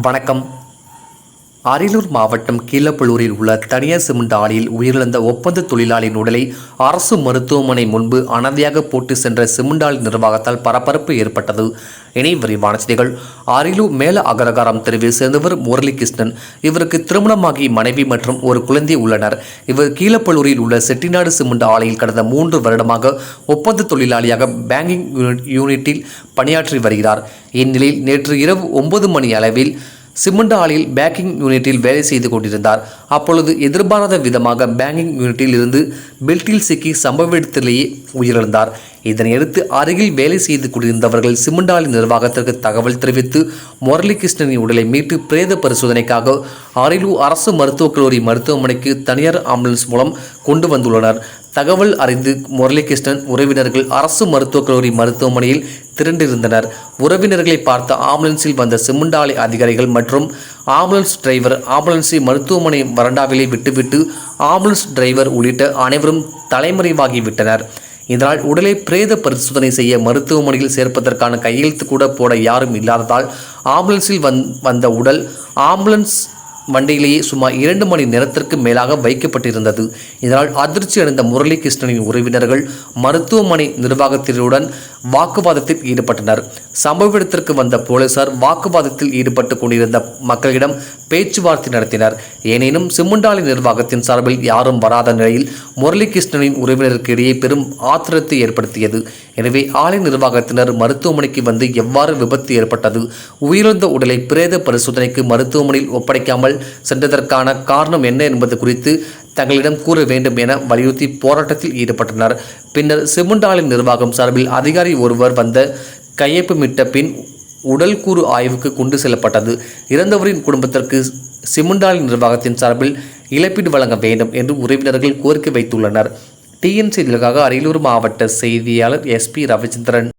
வணக்கம். அரியலூர் மாவட்டம் கீழப்பள்ளூரில் உள்ள தனியார் சிமெண்ட் ஆலையில் உயிரிழந்த ஒப்பந்த தொழிலாளியின் உடலை அரசு மருத்துவமனை முன்பு அனதையாக போட்டு சென்ற சிமெண்ட் ஆலை நிர்வாகத்தால் பரபரப்பு ஏற்பட்டது. இனி விரிவான செய்திகள். அரியலூர் மேல அகரகாரம் தெருவில் சேர்ந்தவர் முரளிகிருஷ்ணன். இவருக்கு திருமணமாகி மனைவி மற்றும் ஒரு குழந்தை உள்ளனர். இவர் கீழப்பலூரில் உள்ள செட்டிநாடு சிமெண்ட் ஆலையில் கடந்த மூன்று வருடமாக ஒப்பந்த தொழிலாளியாக பேங்கிங் யூனிட்டில் பணியாற்றி வருகிறார். இந்நிலையில் நேற்று இரவு ஒன்பது மணி அளவில் சிமெண்ட் ஆலையில் பேக்கிங் யூனிட்டில் வேலை செய்து கொண்டிருந்தார். அப்பொழுது எதிர்பாராத விதமாக பேங்கிங் யூனிட்டில் இருந்து பெல்ட்டில் சிக்கி சம்பவ இடத்திலேயே உயிரிழந்தார். இதனையடுத்து அருகில் வேலை செய்து கொண்டிருந்தவர்கள் சிமெண்ட் நிர்வாகத்திற்கு தகவல் தெரிவித்து முரளிகிருஷ்ணனின் உடலை மீட்டு பிரேத பரிசோதனைக்காக அரியலூர் அரசு மருத்துவக் கல்லூரி மருத்துவமனைக்கு தனியார் ஆம்புலன்ஸ் மூலம் கொண்டு வந்துள்ளனர். தகவல் அறிந்து முரளிகிருஷ்ணன் உறவினர்கள் அரசு மருத்துவக் கல்லூரி மருத்துவமனையில் திரண்டிருந்தனர். உறவினர்களை பார்த்த ஆம்புலன்ஸில் வந்த சிமுண்டாலை அதிகாரிகள் மற்றும் ஆம்புலன்ஸ் டிரைவர் ஆம்புலன்ஸை மருத்துவமனை வறண்டாவிலே விட்டுவிட்டு ஆம்புலன்ஸ் டிரைவர் உள்ளிட்ட அனைவரும் தலைமறைவாகிவிட்டனர். இதனால் உடலை பிரேத பரிசோதனை செய்ய மருத்துவமனையில் சேர்ப்பதற்கான கையெழுத்து கூட போட யாரும் இல்லாததால் ஆம்புலன்ஸில் வந் வந்த உடல் ஆம்புலன்ஸ் வண்டியிலேயே சுமார் இரண்டு மணி நேரத்திற்கு மேலாக வைக்கப்பட்டிருந்தது. இதனால் அதிர்ச்சி அடைந்த முரளிகிருஷ்ணனின் உறவினர்கள் மருத்துவமனை நிர்வாகத்தினருடன் வாக்குவாதத்தில் ஈடுபட்டனர். சம்பவ இடத்திற்கு வந்த போலீசார் வாக்குவாதத்தில் ஈடுபட்டு கொண்டிருந்த மக்களிடம் பேச்சுவார்த்தை நடத்தினர். எனினும் சிமுண்டாலி நிர்வாகத்தின் சார்பில் யாரும் வராத நிலையில் முரளிகிருஷ்ணனின் உறவினருக்கு இடையே பெரும் ஆத்திரத்தை ஏற்படுத்தியது. எனவே ஆலை நிர்வாகத்தினர் மருத்துவமனைக்கு வந்து எவ்வாறு விபத்து ஏற்பட்டது உயிரிழந்த உடலை பிரேத பரிசோதனைக்கு மருத்துவமனையில் ஒப்படைக்காமல் சென்றதற்கான காரணம் என்ன என்பது குறித்து தங்களிடம் கூற வேண்டும் என வலியுறுத்தி போராட்டத்தில் ஈடுபட்டனர். பின்னர் சிமுண்டாளின் நிர்வாகம் சார்பில் அதிகாரி ஒருவர் வந்த கையொப்பமிட்ட பின் உடல் கூறு ஆய்வுக்கு கொண்டு செல்லப்பட்டது. இறந்தவரின் குடும்பத்திற்கு சிமுண்டாலின் நிர்வாகத்தின் சார்பில் இழப்பீடு வழங்க வேண்டும் என்று உறவினர்கள் கோரிக்கை வைத்துள்ளனர். டிஎன்சி செய்திகளுக்காக அரியலூர் மாவட்ட செய்தியாளர் எஸ்பி ரவிச்சந்திரன்.